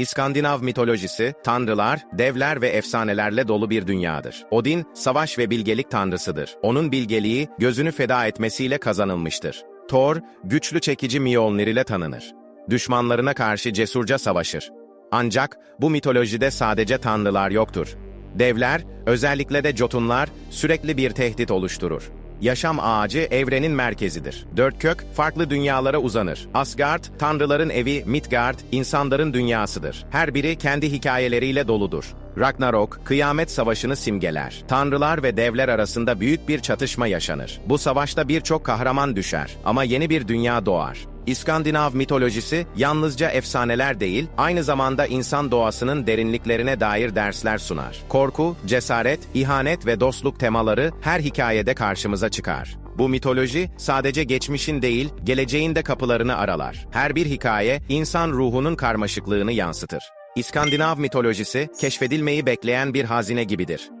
İskandinav mitolojisi, tanrılar, devler ve efsanelerle dolu bir dünyadır. Odin, savaş ve bilgelik tanrısıdır. Onun bilgeliği, gözünü feda etmesiyle kazanılmıştır. Thor, güçlü çekici Mjolnir ile tanınır. Düşmanlarına karşı cesurca savaşır. Ancak bu mitolojide sadece tanrılar yoktur. Devler, özellikle de Jotunlar, sürekli bir tehdit oluşturur. Yaşam ağacı evrenin merkezidir. Dört kök farklı dünyalara uzanır. Asgard, tanrıların evi, Midgard, insanların dünyasıdır. Her biri kendi hikayeleriyle doludur. Ragnarok, kıyamet savaşını simgeler. Tanrılar ve devler arasında büyük bir çatışma yaşanır. Bu savaşta birçok kahraman düşer ama yeni bir dünya doğar. İskandinav mitolojisi yalnızca efsaneler değil, aynı zamanda insan doğasının derinliklerine dair dersler sunar. Korku, cesaret, ihanet ve dostluk temaları her hikayede karşımıza çıkar. Bu mitoloji sadece geçmişin değil, geleceğin de kapılarını aralar. Her bir hikaye insan ruhunun karmaşıklığını yansıtır. İskandinav mitolojisi keşfedilmeyi bekleyen bir hazine gibidir.